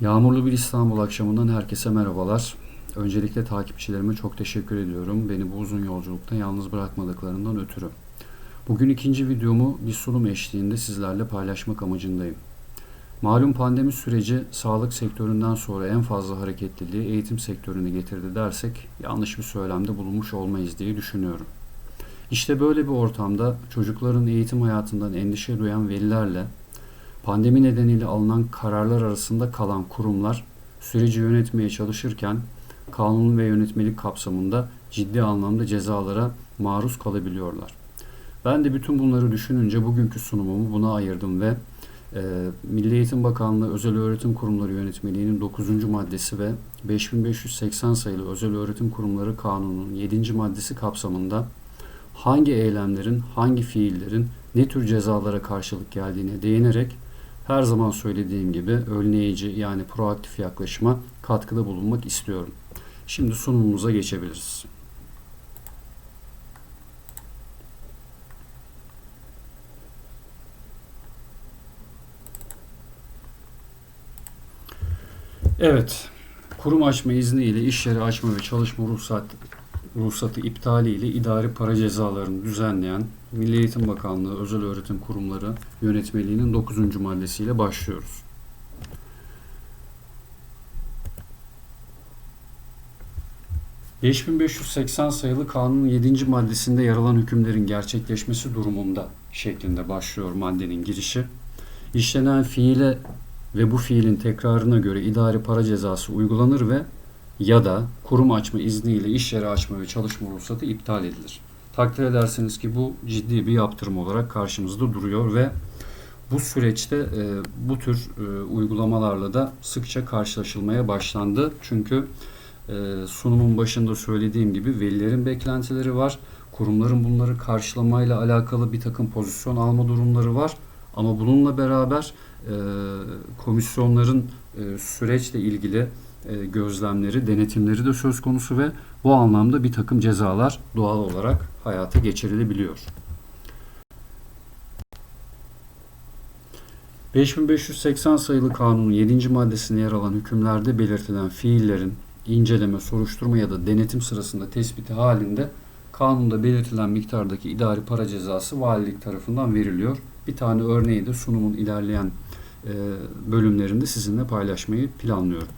Yağmurlu bir İstanbul akşamından herkese merhabalar. Öncelikle takipçilerime çok teşekkür ediyorum. Beni bu uzun yolculukta yalnız bırakmadıklarından ötürü. Bugün ikinci videomu bir sunum eşliğinde sizlerle paylaşmak amacındayım. Malum pandemi süreci sağlık sektöründen sonra en fazla hareketliliği eğitim sektörüne getirdi dersek yanlış bir söylemde bulunmuş olmayız diye düşünüyorum. İşte böyle bir ortamda çocukların eğitim hayatından endişe duyan velilerle Pandemi nedeniyle alınan kararlar arasında kalan kurumlar süreci yönetmeye çalışırken kanun ve yönetmelik kapsamında ciddi anlamda cezalara maruz kalabiliyorlar. Ben de bütün bunları düşününce bugünkü sunumumu buna ayırdım ve e, Milli Eğitim Bakanlığı Özel Öğretim Kurumları Yönetmeliği'nin 9. maddesi ve 5580 sayılı Özel Öğretim Kurumları Kanunu'nun 7. maddesi kapsamında hangi eylemlerin, hangi fiillerin ne tür cezalara karşılık geldiğine değinerek her zaman söylediğim gibi önleyici yani proaktif yaklaşıma katkıda bulunmak istiyorum. Şimdi sunumumuza geçebiliriz. Evet, kurum açma izni ile iş yeri açma ve çalışma ruhsat ruhsatı iptali ile idari para cezalarını düzenleyen Milli Eğitim Bakanlığı Özel Öğretim Kurumları Yönetmeliğinin 9. maddesiyle başlıyoruz. ...5580 sayılı kanunun 7. maddesinde yer alan hükümlerin gerçekleşmesi durumunda şeklinde başlıyor maddenin girişi. İşlenen fiile ve bu fiilin tekrarına göre idari para cezası uygulanır ve ya da kurum açma izniyle iş yeri açma ve çalışma ruhsatı iptal edilir. Takdir edersiniz ki bu ciddi bir yaptırım olarak karşımızda duruyor ve bu süreçte e, bu tür e, uygulamalarla da sıkça karşılaşılmaya başlandı. Çünkü e, sunumun başında söylediğim gibi velilerin beklentileri var. Kurumların bunları karşılamayla alakalı bir takım pozisyon alma durumları var. Ama bununla beraber e, komisyonların e, süreçle ilgili e, gözlemleri, denetimleri de söz konusu ve bu anlamda bir takım cezalar doğal olarak hayata geçirilebiliyor. 5580 sayılı kanunun 7. maddesine yer alan hükümlerde belirtilen fiillerin inceleme, soruşturma ya da denetim sırasında tespiti halinde kanunda belirtilen miktardaki idari para cezası valilik tarafından veriliyor. Bir tane örneği de sunumun ilerleyen e, bölümlerinde sizinle paylaşmayı planlıyorum.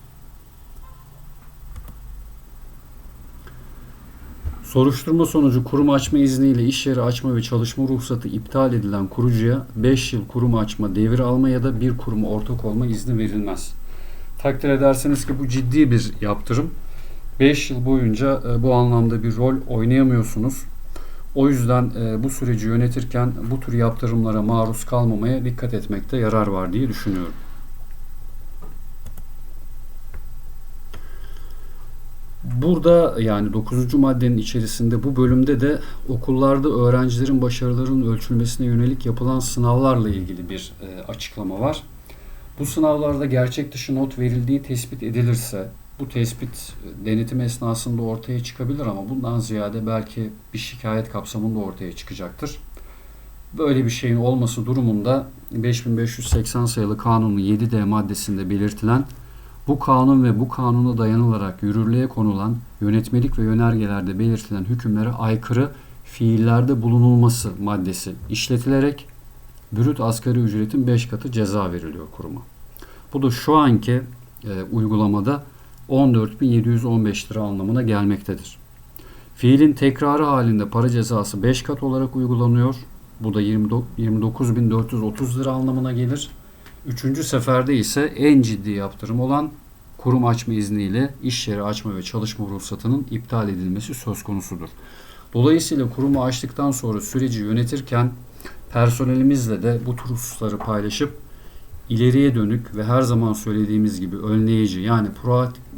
Soruşturma sonucu kurum açma izniyle iş yeri açma ve çalışma ruhsatı iptal edilen kurucuya 5 yıl kurum açma, devir alma ya da bir kuruma ortak olma izni verilmez. Takdir ederseniz ki bu ciddi bir yaptırım. 5 yıl boyunca e, bu anlamda bir rol oynayamıyorsunuz. O yüzden e, bu süreci yönetirken bu tür yaptırımlara maruz kalmamaya dikkat etmekte yarar var diye düşünüyorum. Burada yani 9. maddenin içerisinde bu bölümde de okullarda öğrencilerin başarılarının ölçülmesine yönelik yapılan sınavlarla ilgili bir e, açıklama var. Bu sınavlarda gerçek dışı not verildiği tespit edilirse bu tespit e, denetim esnasında ortaya çıkabilir ama bundan ziyade belki bir şikayet kapsamında ortaya çıkacaktır. Böyle bir şeyin olması durumunda 5580 sayılı kanunun 7D maddesinde belirtilen bu kanun ve bu kanuna dayanılarak yürürlüğe konulan yönetmelik ve yönergelerde belirtilen hükümlere aykırı fiillerde bulunulması maddesi işletilerek brüt asgari ücretin 5 katı ceza veriliyor kuruma. Bu da şu anki e, uygulamada 14.715 lira anlamına gelmektedir. Fiilin tekrarı halinde para cezası 5 kat olarak uygulanıyor. Bu da 29.430 lira anlamına gelir. Üçüncü seferde ise en ciddi yaptırım olan kurum açma izniyle iş yeri açma ve çalışma ruhsatının iptal edilmesi söz konusudur. Dolayısıyla kurumu açtıktan sonra süreci yönetirken personelimizle de bu tür hususları paylaşıp ileriye dönük ve her zaman söylediğimiz gibi önleyici yani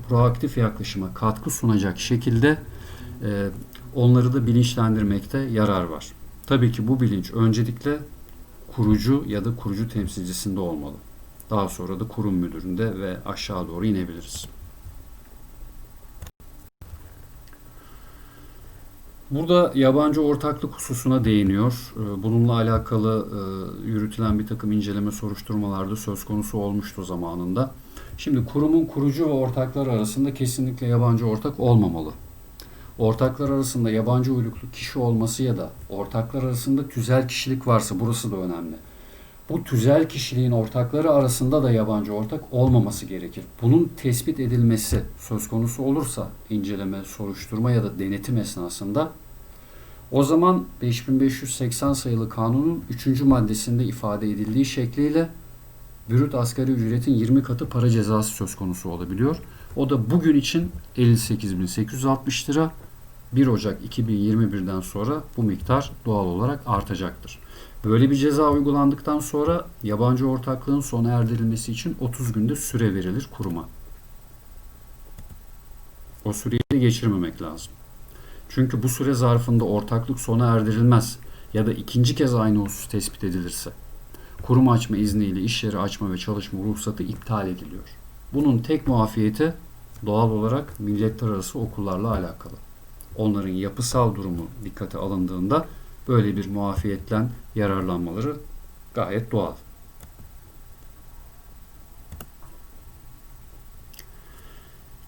proaktif yaklaşıma katkı sunacak şekilde e, onları da bilinçlendirmekte yarar var. Tabii ki bu bilinç öncelikle kurucu ya da kurucu temsilcisinde olmalı. Daha sonra da kurum müdüründe ve aşağı doğru inebiliriz. Burada yabancı ortaklık hususuna değiniyor. Ee, Bununla alakalı e, yürütülen bir takım inceleme soruşturmalarda söz konusu olmuştu zamanında. Şimdi kurumun kurucu ve ortaklar arasında kesinlikle yabancı ortak olmamalı. Ortaklar arasında yabancı uyruklu kişi olması ya da ortaklar arasında tüzel kişilik varsa burası da önemli. Bu tüzel kişiliğin ortakları arasında da yabancı ortak olmaması gerekir. Bunun tespit edilmesi söz konusu olursa inceleme, soruşturma ya da denetim esnasında o zaman 5580 sayılı kanunun 3. maddesinde ifade edildiği şekliyle bürüt asgari ücretin 20 katı para cezası söz konusu olabiliyor. O da bugün için 58.860 lira. 1 Ocak 2021'den sonra bu miktar doğal olarak artacaktır. Böyle bir ceza uygulandıktan sonra yabancı ortaklığın sona erdirilmesi için 30 günde süre verilir kuruma. O süreyi geçirmemek lazım. Çünkü bu süre zarfında ortaklık sona erdirilmez ya da ikinci kez aynı husus tespit edilirse kurum açma izniyle iş yeri açma ve çalışma ruhsatı iptal ediliyor. Bunun tek muafiyeti doğal olarak milletler arası okullarla alakalı. Onların yapısal durumu dikkate alındığında böyle bir muafiyetten yararlanmaları gayet doğal.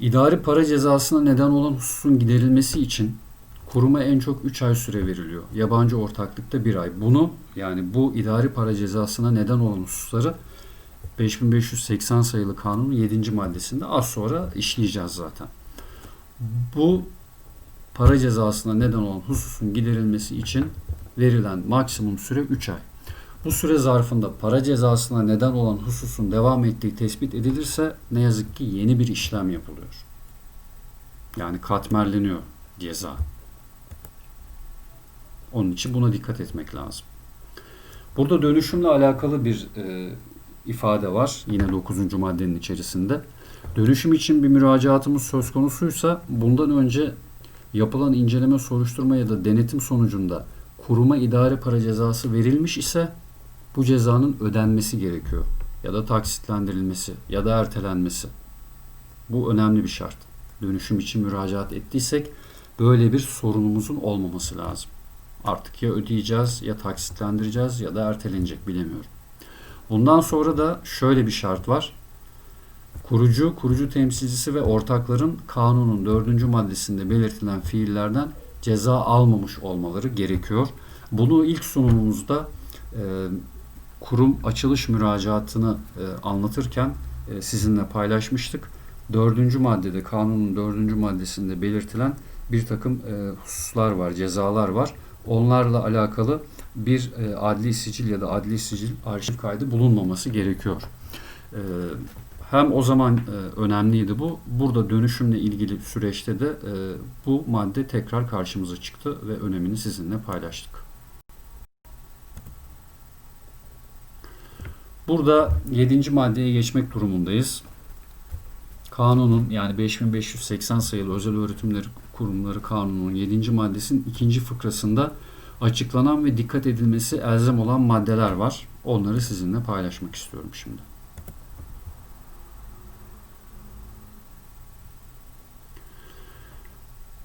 İdari para cezasına neden olan hususun giderilmesi için kuruma en çok 3 ay süre veriliyor. Yabancı ortaklıkta 1 ay. Bunu yani bu idari para cezasına neden olan hususları 5580 sayılı kanunun 7. maddesinde az sonra işleyeceğiz zaten. Bu para cezasına neden olan hususun giderilmesi için verilen maksimum süre 3 ay. Bu süre zarfında para cezasına neden olan hususun devam ettiği tespit edilirse ne yazık ki yeni bir işlem yapılıyor. Yani katmerleniyor ceza. Onun için buna dikkat etmek lazım. Burada dönüşümle alakalı bir e, ifade var. Yine 9. maddenin içerisinde. Dönüşüm için bir müracaatımız söz konusuysa bundan önce yapılan inceleme, soruşturma ya da denetim sonucunda kuruma idare para cezası verilmiş ise bu cezanın ödenmesi gerekiyor. Ya da taksitlendirilmesi ya da ertelenmesi. Bu önemli bir şart. Dönüşüm için müracaat ettiysek böyle bir sorunumuzun olmaması lazım. Artık ya ödeyeceğiz ya taksitlendireceğiz ya da ertelenecek bilemiyorum. Bundan sonra da şöyle bir şart var. Kurucu, kurucu temsilcisi ve ortakların kanunun dördüncü maddesinde belirtilen fiillerden ceza almamış olmaları gerekiyor. Bunu ilk sunumumuzda e, kurum açılış müracaatını e, anlatırken e, sizinle paylaşmıştık. Dördüncü maddede, kanunun dördüncü maddesinde belirtilen bir takım e, hususlar var, cezalar var. Onlarla alakalı bir e, adli sicil ya da adli sicil arşiv kaydı bulunmaması gerekiyor. E, hem o zaman e, önemliydi bu. Burada dönüşümle ilgili süreçte de e, bu madde tekrar karşımıza çıktı ve önemini sizinle paylaştık. Burada 7. maddeye geçmek durumundayız. Kanunun yani 5580 sayılı Özel Öğretimleri Kurumları Kanunu'nun 7. maddesinin ikinci fıkrasında açıklanan ve dikkat edilmesi elzem olan maddeler var. Onları sizinle paylaşmak istiyorum şimdi.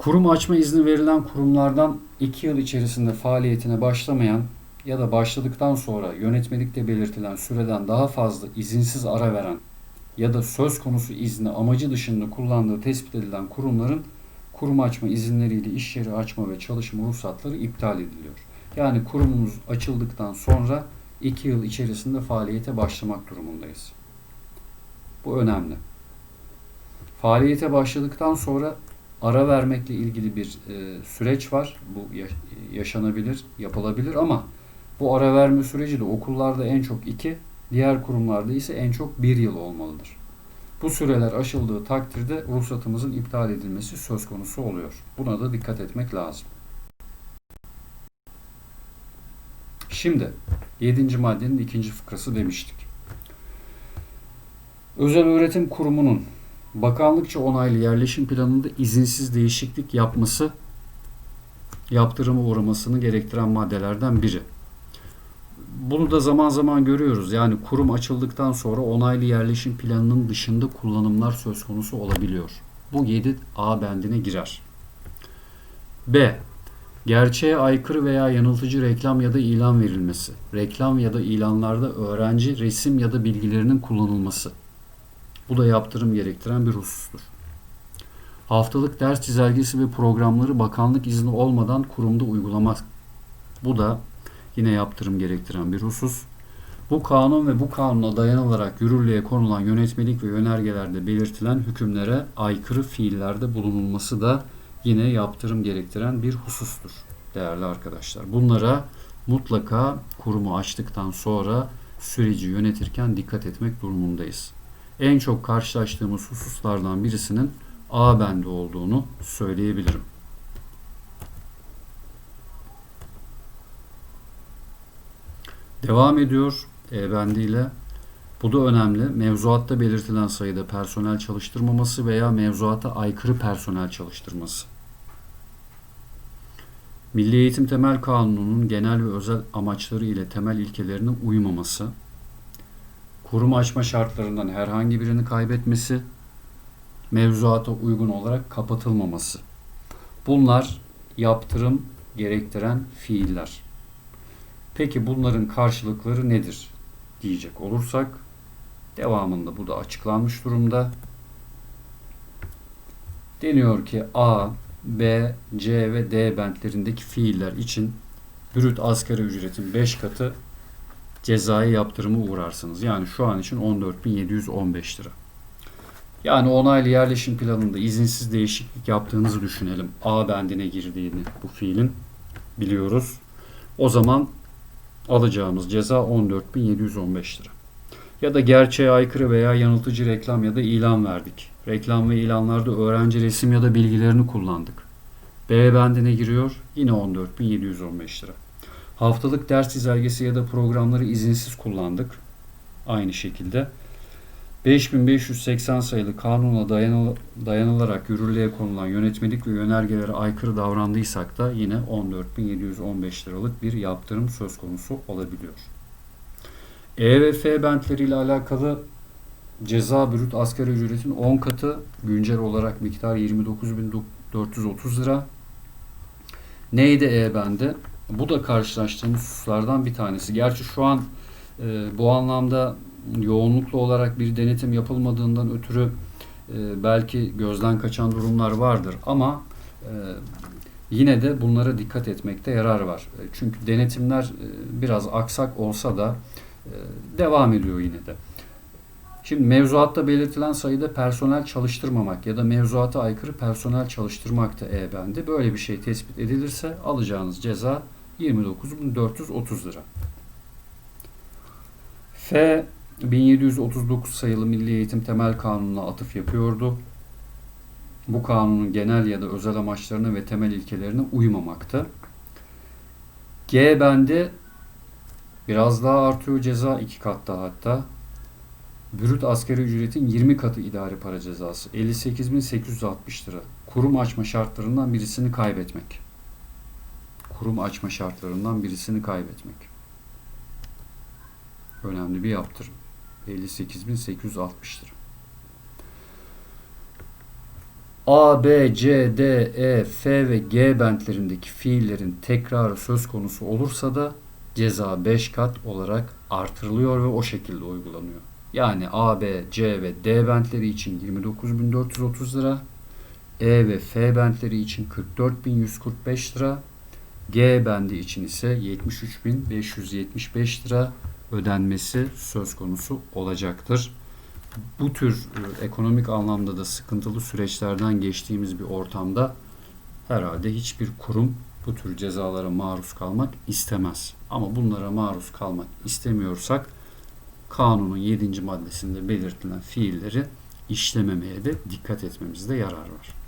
Kurum açma izni verilen kurumlardan 2 yıl içerisinde faaliyetine başlamayan ya da başladıktan sonra yönetmelikte belirtilen süreden daha fazla izinsiz ara veren ya da söz konusu izni amacı dışında kullandığı tespit edilen kurumların kurum açma izinleriyle iş yeri açma ve çalışma ruhsatları iptal ediliyor. Yani kurumumuz açıldıktan sonra 2 yıl içerisinde faaliyete başlamak durumundayız. Bu önemli. Faaliyete başladıktan sonra ara vermekle ilgili bir e, süreç var. Bu yaşanabilir, yapılabilir ama bu ara verme süreci de okullarda en çok 2, diğer kurumlarda ise en çok 1 yıl olmalıdır. Bu süreler aşıldığı takdirde ruhsatımızın iptal edilmesi söz konusu oluyor. Buna da dikkat etmek lazım. Şimdi 7. maddenin ikinci fıkrası demiştik. Özel öğretim kurumunun bakanlıkça onaylı yerleşim planında izinsiz değişiklik yapması yaptırıma uğramasını gerektiren maddelerden biri. Bunu da zaman zaman görüyoruz. Yani kurum açıldıktan sonra onaylı yerleşim planının dışında kullanımlar söz konusu olabiliyor. Bu 7A bendine girer. B. Gerçeğe aykırı veya yanıltıcı reklam ya da ilan verilmesi. Reklam ya da ilanlarda öğrenci resim ya da bilgilerinin kullanılması. Bu da yaptırım gerektiren bir husustur. Haftalık ders çizelgesi ve programları bakanlık izni olmadan kurumda uygulamak. Bu da yine yaptırım gerektiren bir husus. Bu kanun ve bu kanuna dayanılarak yürürlüğe konulan yönetmelik ve yönergelerde belirtilen hükümlere aykırı fiillerde bulunulması da yine yaptırım gerektiren bir husustur değerli arkadaşlar. Bunlara mutlaka kurumu açtıktan sonra süreci yönetirken dikkat etmek durumundayız. En çok karşılaştığımız hususlardan birisinin A bende olduğunu söyleyebilirim. Devam ediyor E bendiyle. Bu da önemli. Mevzuatta belirtilen sayıda personel çalıştırmaması veya mevzuata aykırı personel çalıştırması. Milli Eğitim Temel Kanunu'nun genel ve özel amaçları ile temel ilkelerine uymaması, kurum açma şartlarından herhangi birini kaybetmesi, mevzuata uygun olarak kapatılmaması. Bunlar yaptırım gerektiren fiiller. Peki bunların karşılıkları nedir diyecek olursak devamında bu da açıklanmış durumda. Deniyor ki A, B, C ve D bentlerindeki fiiller için brüt asgari ücretin 5 katı cezai yaptırımı uğrarsınız. Yani şu an için 14.715 lira. Yani onaylı yerleşim planında izinsiz değişiklik yaptığınızı düşünelim. A bendine girdiğini bu fiilin biliyoruz. O zaman alacağımız ceza 14.715 lira. Ya da gerçeğe aykırı veya yanıltıcı reklam ya da ilan verdik. Reklam ve ilanlarda öğrenci resim ya da bilgilerini kullandık. B bendine giriyor yine 14.715 lira. Haftalık ders çizelgesi ya da programları izinsiz kullandık. Aynı şekilde 5580 sayılı kanuna dayanıl dayanılarak yürürlüğe konulan yönetmelik ve yönergelere aykırı davrandıysak da yine 14.715 liralık bir yaptırım söz konusu olabiliyor. E ve F bentleriyle alakalı ceza brüt asgari ücretin 10 katı güncel olarak miktar 29.430 lira. Neydi E bende? Bu da karşılaştığımız hususlardan bir tanesi. Gerçi şu an e, bu anlamda yoğunluklu olarak bir denetim yapılmadığından ötürü e, belki gözden kaçan durumlar vardır ama e, yine de bunlara dikkat etmekte yarar var. E, çünkü denetimler e, biraz aksak olsa da e, devam ediyor yine de. Şimdi mevzuatta belirtilen sayıda personel çalıştırmamak ya da mevzuata aykırı personel çalıştırmak da E bendi. Böyle bir şey tespit edilirse alacağınız ceza 29.430 lira. F 1739 sayılı Milli Eğitim Temel Kanunu'na atıf yapıyordu. Bu kanunun genel ya da özel amaçlarına ve temel ilkelerine uymamakta. G bendi biraz daha artıyor ceza iki kat daha hatta. Brüt asgari ücretin 20 katı idari para cezası 58.860 lira. Kurum açma şartlarından birisini kaybetmek. Kurum açma şartlarından birisini kaybetmek. Önemli bir yaptırım. 58.860 lira. A, B, C, D, E, F ve G bentlerindeki fiillerin tekrarı söz konusu olursa da ceza 5 kat olarak artırılıyor ve o şekilde uygulanıyor. Yani A, B, C ve D bentleri için 29.430 lira, E ve F bentleri için 44.145 lira, G bendi için ise 73.575 lira ödenmesi söz konusu olacaktır. Bu tür e, ekonomik anlamda da sıkıntılı süreçlerden geçtiğimiz bir ortamda herhalde hiçbir kurum bu tür cezalara maruz kalmak istemez. Ama bunlara maruz kalmak istemiyorsak kanunun 7. maddesinde belirtilen fiilleri işlememeye de dikkat etmemizde yarar var.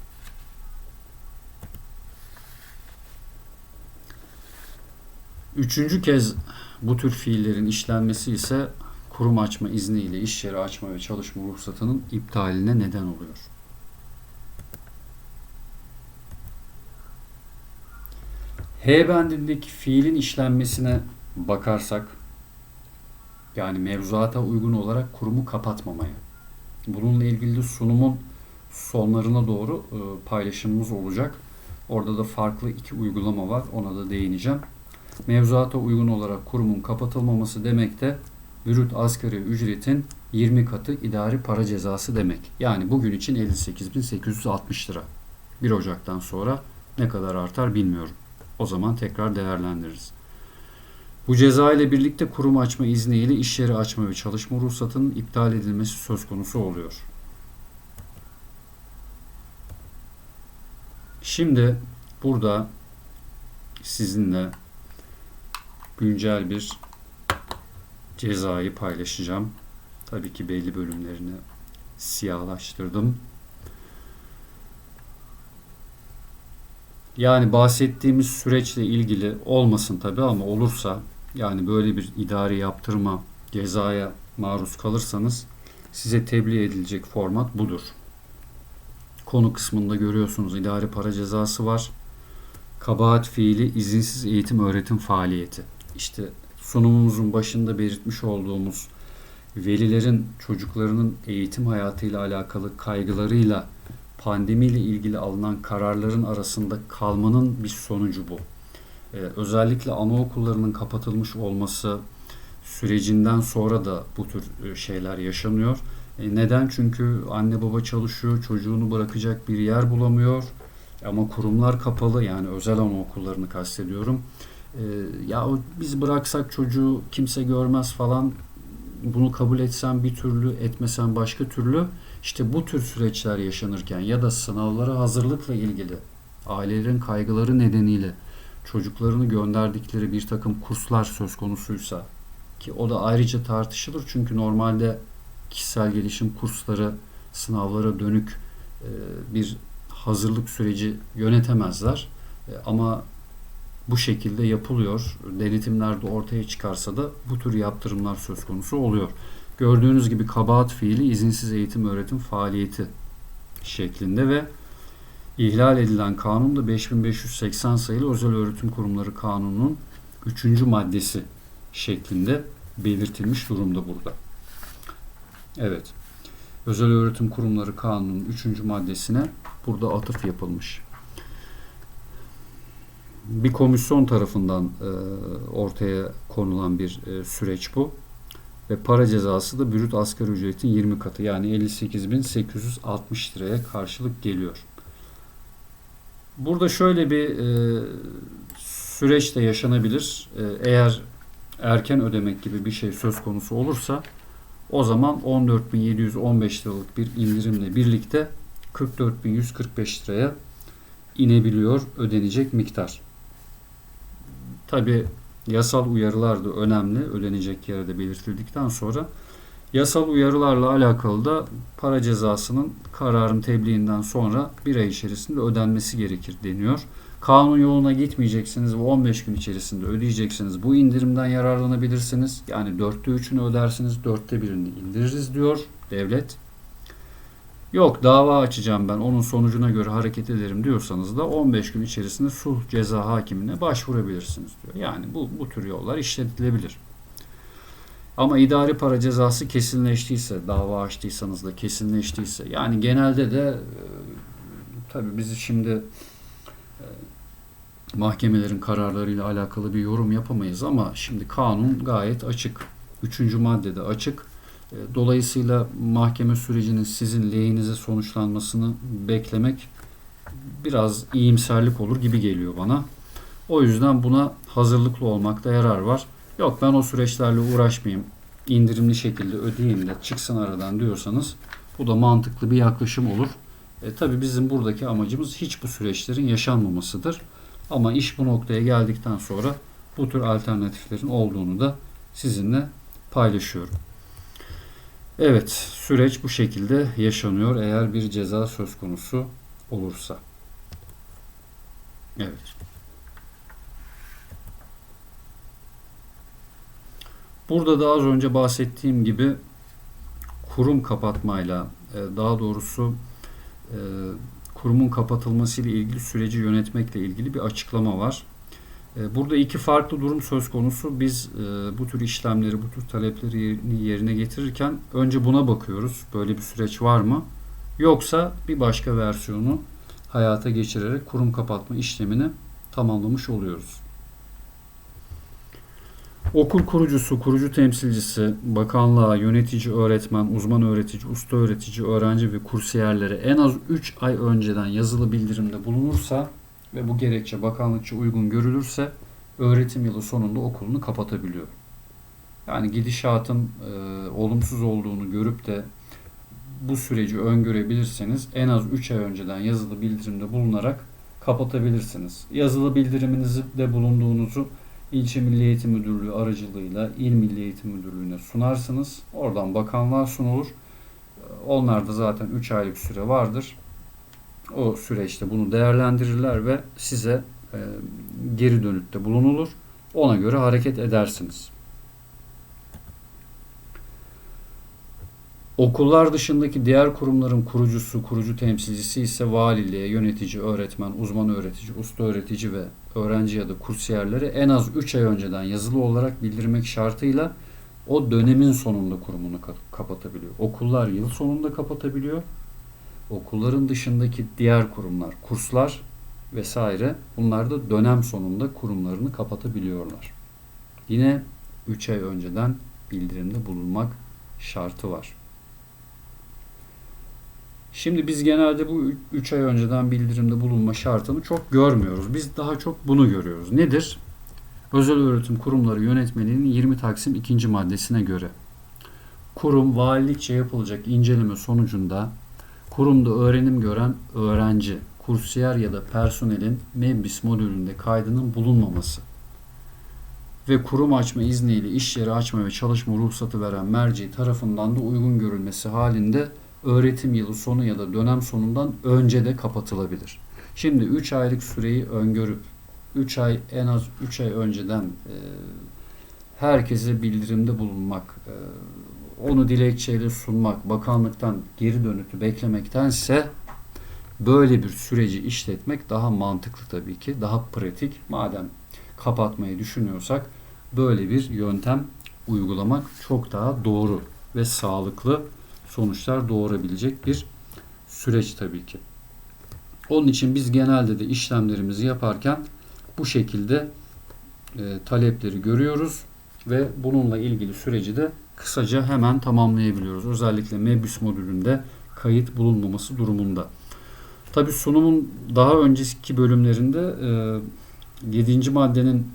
Üçüncü kez bu tür fiillerin işlenmesi ise kurum açma izni ile iş yeri açma ve çalışma ruhsatının iptaline neden oluyor. H bendindeki fiilin işlenmesine bakarsak yani mevzuata uygun olarak kurumu kapatmamaya. Bununla ilgili de sunumun sonlarına doğru e, paylaşımımız olacak. Orada da farklı iki uygulama var. Ona da değineceğim. Mevzuata uygun olarak kurumun kapatılmaması demek de brüt asgari ücretin 20 katı idari para cezası demek. Yani bugün için 58.860 lira. 1 Ocak'tan sonra ne kadar artar bilmiyorum. O zaman tekrar değerlendiririz. Bu ceza ile birlikte kurum açma izniyle iş yeri açma ve çalışma ruhsatının iptal edilmesi söz konusu oluyor. Şimdi burada sizinle güncel bir cezayı paylaşacağım. Tabii ki belli bölümlerini siyahlaştırdım. Yani bahsettiğimiz süreçle ilgili olmasın tabii ama olursa yani böyle bir idari yaptırma cezaya maruz kalırsanız size tebliğ edilecek format budur. Konu kısmında görüyorsunuz idari para cezası var. Kabahat fiili izinsiz eğitim öğretim faaliyeti. İşte sunumumuzun başında belirtmiş olduğumuz velilerin çocuklarının eğitim hayatıyla alakalı kaygılarıyla pandemiyle ilgili alınan kararların arasında kalmanın bir sonucu bu. Ee, özellikle anaokullarının kapatılmış olması sürecinden sonra da bu tür e, şeyler yaşanıyor. E, neden? Çünkü anne baba çalışıyor, çocuğunu bırakacak bir yer bulamıyor. Ama kurumlar kapalı yani özel anaokullarını kastediyorum. E, ya biz bıraksak çocuğu kimse görmez falan bunu kabul etsen bir türlü etmesen başka türlü işte bu tür süreçler yaşanırken ya da sınavlara hazırlıkla ilgili ailelerin kaygıları nedeniyle çocuklarını gönderdikleri bir takım kurslar söz konusuysa ki o da ayrıca tartışılır çünkü normalde kişisel gelişim kursları sınavlara dönük e, bir hazırlık süreci yönetemezler. E, ama bu şekilde yapılıyor. Denetimler de ortaya çıkarsa da bu tür yaptırımlar söz konusu oluyor. Gördüğünüz gibi kabahat fiili izinsiz eğitim öğretim faaliyeti şeklinde ve ihlal edilen kanun da 5580 sayılı Özel Öğretim Kurumları Kanunu'nun 3. maddesi şeklinde belirtilmiş durumda burada. Evet. Özel Öğretim Kurumları Kanunu'nun 3. maddesine burada atıf yapılmış. Bir komisyon tarafından e, ortaya konulan bir e, süreç bu. Ve para cezası da brüt asgari ücretin 20 katı yani 58.860 liraya karşılık geliyor. Burada şöyle bir e, süreç de yaşanabilir. E, eğer erken ödemek gibi bir şey söz konusu olursa o zaman 14.715 liralık bir indirimle birlikte 44.145 liraya inebiliyor ödenecek miktar. Tabi yasal uyarılar da önemli. Ödenecek yere de belirtildikten sonra yasal uyarılarla alakalı da para cezasının kararın tebliğinden sonra bir ay içerisinde ödenmesi gerekir deniyor. Kanun yoluna gitmeyeceksiniz ve 15 gün içerisinde ödeyeceksiniz. Bu indirimden yararlanabilirsiniz. Yani dörtte üçünü ödersiniz, dörtte birini indiririz diyor devlet. Yok dava açacağım ben onun sonucuna göre hareket ederim diyorsanız da 15 gün içerisinde sulh ceza hakimine başvurabilirsiniz diyor. Yani bu, bu tür yollar işletilebilir. Ama idari para cezası kesinleştiyse, dava açtıysanız da kesinleştiyse yani genelde de e, tabii bizi şimdi e, mahkemelerin kararlarıyla alakalı bir yorum yapamayız ama şimdi kanun gayet açık. Üçüncü maddede açık. E, dolayısıyla mahkeme sürecinin sizin lehinize sonuçlanmasını beklemek biraz iyimserlik olur gibi geliyor bana. O yüzden buna hazırlıklı olmakta yarar var. Yok ben o süreçlerle uğraşmayayım, indirimli şekilde ödeyeyim de çıksın aradan diyorsanız bu da mantıklı bir yaklaşım olur. E, tabii bizim buradaki amacımız hiç bu süreçlerin yaşanmamasıdır. Ama iş bu noktaya geldikten sonra bu tür alternatiflerin olduğunu da sizinle paylaşıyorum. Evet, süreç bu şekilde yaşanıyor eğer bir ceza söz konusu olursa. Evet. Burada da az önce bahsettiğim gibi kurum kapatmayla, e, daha doğrusu e, kurumun kapatılması ile ilgili süreci yönetmekle ilgili bir açıklama var. E, burada iki farklı durum söz konusu. Biz bu tür işlemleri, bu tür talepleri yerine getirirken önce buna bakıyoruz. Böyle bir süreç var mı? Yoksa bir başka versiyonu hayata geçirerek kurum kapatma işlemini tamamlamış oluyoruz. Okul kurucusu, kurucu temsilcisi, bakanlığa, yönetici, öğretmen, uzman öğretici, usta öğretici, öğrenci ve kursiyerlere en az 3 ay önceden yazılı bildirimde bulunursa ve bu gerekçe bakanlıkça uygun görülürse öğretim yılı sonunda okulunu kapatabiliyor. Yani gidişatın e, olumsuz olduğunu görüp de bu süreci öngörebilirseniz en az 3 ay önceden yazılı bildirimde bulunarak kapatabilirsiniz. Yazılı bildiriminizi de bulunduğunuzu İlçe Milli Eğitim Müdürlüğü aracılığıyla İl Milli Eğitim Müdürlüğü'ne sunarsınız. Oradan bakanlığa sunulur. Onlar da zaten 3 aylık süre vardır. O süreçte bunu değerlendirirler ve size e, geri dönütte bulunulur. Ona göre hareket edersiniz. Okullar dışındaki diğer kurumların kurucusu, kurucu temsilcisi ise valiliğe, yönetici, öğretmen, uzman öğretici, usta öğretici ve öğrenci ya da kursiyerleri en az 3 ay önceden yazılı olarak bildirmek şartıyla o dönemin sonunda kurumunu kapatabiliyor. Okullar yıl sonunda kapatabiliyor. Okulların dışındaki diğer kurumlar, kurslar vesaire bunlar da dönem sonunda kurumlarını kapatabiliyorlar. Yine 3 ay önceden bildirimde bulunmak şartı var. Şimdi biz genelde bu 3 ay önceden bildirimde bulunma şartını çok görmüyoruz. Biz daha çok bunu görüyoruz. Nedir? Özel öğretim kurumları yönetmeliğinin 20 Taksim 2. maddesine göre kurum valilikçe yapılacak inceleme sonucunda kurumda öğrenim gören öğrenci, kursiyer ya da personelin MEBBİS modülünde kaydının bulunmaması ve kurum açma izniyle iş yeri açma ve çalışma ruhsatı veren merci tarafından da uygun görülmesi halinde öğretim yılı sonu ya da dönem sonundan önce de kapatılabilir. Şimdi 3 aylık süreyi öngörüp 3 ay en az 3 ay önceden e, herkese bildirimde bulunmak, e, onu dilekçeyle sunmak, bakanlıktan geri dönütü beklemektense böyle bir süreci işletmek daha mantıklı tabii ki, daha pratik. Madem kapatmayı düşünüyorsak böyle bir yöntem uygulamak çok daha doğru ve sağlıklı sonuçlar doğurabilecek bir süreç tabii ki. Onun için biz genelde de işlemlerimizi yaparken bu şekilde e, talepleri görüyoruz ve bununla ilgili süreci de kısaca hemen tamamlayabiliyoruz. Özellikle MEBÜS modülünde kayıt bulunmaması durumunda. Tabi sunumun daha önceki bölümlerinde e, 7. maddenin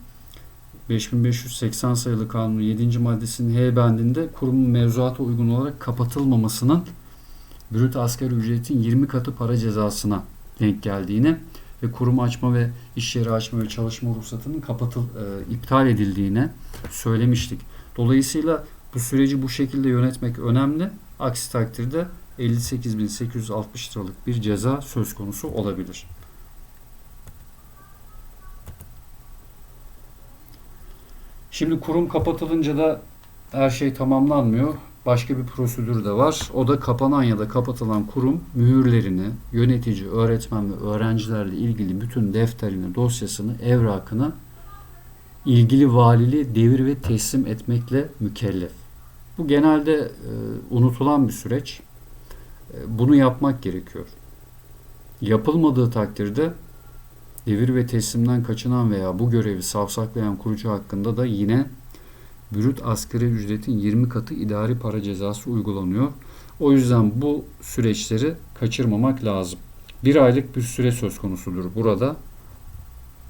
5580 sayılı kanunun 7. maddesinin H bendinde kurumun mevzuata uygun olarak kapatılmamasının brüt asgari ücretin 20 katı para cezasına denk geldiğini ve kurum açma ve iş yeri açma ve çalışma ruhsatının kapatıl e, iptal edildiğine söylemiştik. Dolayısıyla bu süreci bu şekilde yönetmek önemli. Aksi takdirde 58.860 liralık bir ceza söz konusu olabilir. Şimdi kurum kapatılınca da her şey tamamlanmıyor. Başka bir prosedür de var. O da kapanan ya da kapatılan kurum mühürlerini, yönetici, öğretmen ve öğrencilerle ilgili bütün defterini, dosyasını, evrakını ilgili valiliğe devir ve teslim etmekle mükellef. Bu genelde e, unutulan bir süreç. E, bunu yapmak gerekiyor. Yapılmadığı takdirde devir ve teslimden kaçınan veya bu görevi savsaklayan kurucu hakkında da yine brüt asgari ücretin 20 katı idari para cezası uygulanıyor. O yüzden bu süreçleri kaçırmamak lazım. Bir aylık bir süre söz konusudur burada.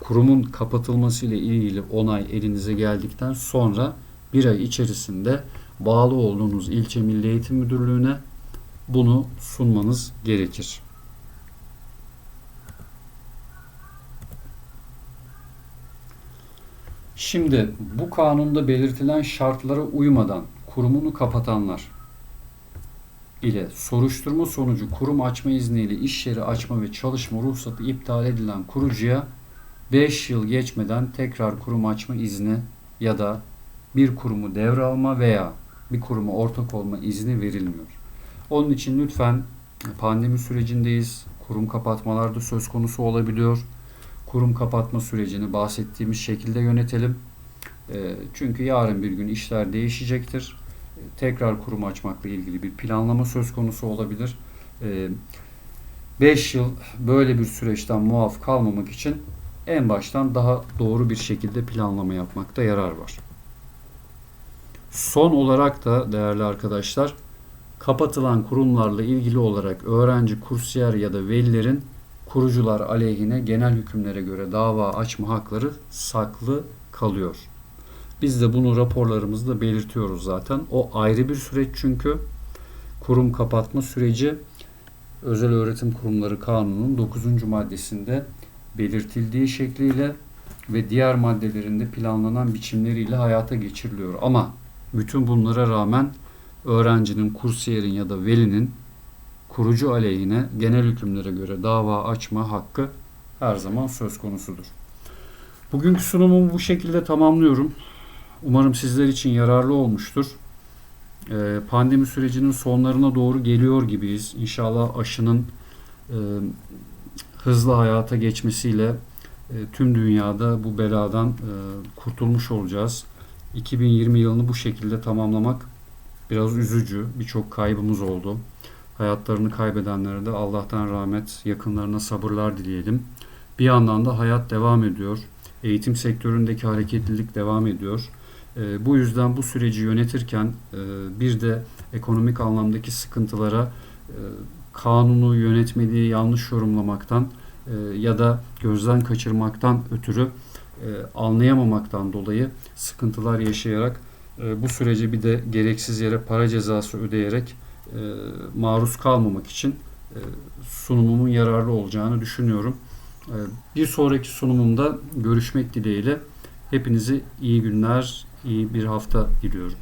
Kurumun kapatılması ile ilgili onay elinize geldikten sonra bir ay içerisinde bağlı olduğunuz ilçe Milli Eğitim Müdürlüğü'ne bunu sunmanız gerekir. Şimdi bu kanunda belirtilen şartlara uymadan kurumunu kapatanlar ile soruşturma sonucu kurum açma izniyle iş yeri açma ve çalışma ruhsatı iptal edilen kurucuya 5 yıl geçmeden tekrar kurum açma izni ya da bir kurumu devralma veya bir kuruma ortak olma izni verilmiyor. Onun için lütfen pandemi sürecindeyiz. Kurum kapatmalar da söz konusu olabiliyor kurum kapatma sürecini bahsettiğimiz şekilde yönetelim. Ee, çünkü yarın bir gün işler değişecektir. Tekrar kurum açmakla ilgili bir planlama söz konusu olabilir. Ee, 5 yıl böyle bir süreçten muaf kalmamak için en baştan daha doğru bir şekilde planlama yapmakta yarar var. Son olarak da değerli arkadaşlar kapatılan kurumlarla ilgili olarak öğrenci, kursiyer ya da velilerin kurucular aleyhine genel hükümlere göre dava açma hakları saklı kalıyor. Biz de bunu raporlarımızda belirtiyoruz zaten. O ayrı bir süreç çünkü kurum kapatma süreci Özel Öğretim Kurumları Kanunu'nun 9. maddesinde belirtildiği şekliyle ve diğer maddelerinde planlanan biçimleriyle hayata geçiriliyor. Ama bütün bunlara rağmen öğrencinin, kursiyerin ya da velinin kurucu aleyhine genel hükümlere göre dava açma hakkı her zaman söz konusudur. Bugünkü sunumumu bu şekilde tamamlıyorum. Umarım sizler için yararlı olmuştur. Ee, Pandemi sürecinin sonlarına doğru geliyor gibiyiz. İnşallah aşının e, hızlı hayata geçmesiyle e, tüm dünyada bu beladan e, kurtulmuş olacağız. 2020 yılını bu şekilde tamamlamak biraz üzücü. Birçok kaybımız oldu. Hayatlarını kaybedenlere de Allah'tan rahmet, yakınlarına sabırlar dileyelim. Bir yandan da hayat devam ediyor. Eğitim sektöründeki hareketlilik devam ediyor. E, bu yüzden bu süreci yönetirken e, bir de ekonomik anlamdaki sıkıntılara e, kanunu, yönetmeliği yanlış yorumlamaktan e, ya da gözden kaçırmaktan ötürü e, anlayamamaktan dolayı sıkıntılar yaşayarak e, bu sürece bir de gereksiz yere para cezası ödeyerek e, maruz kalmamak için sunumumun yararlı olacağını düşünüyorum. Bir sonraki sunumumda görüşmek dileğiyle hepinize iyi günler, iyi bir hafta diliyorum.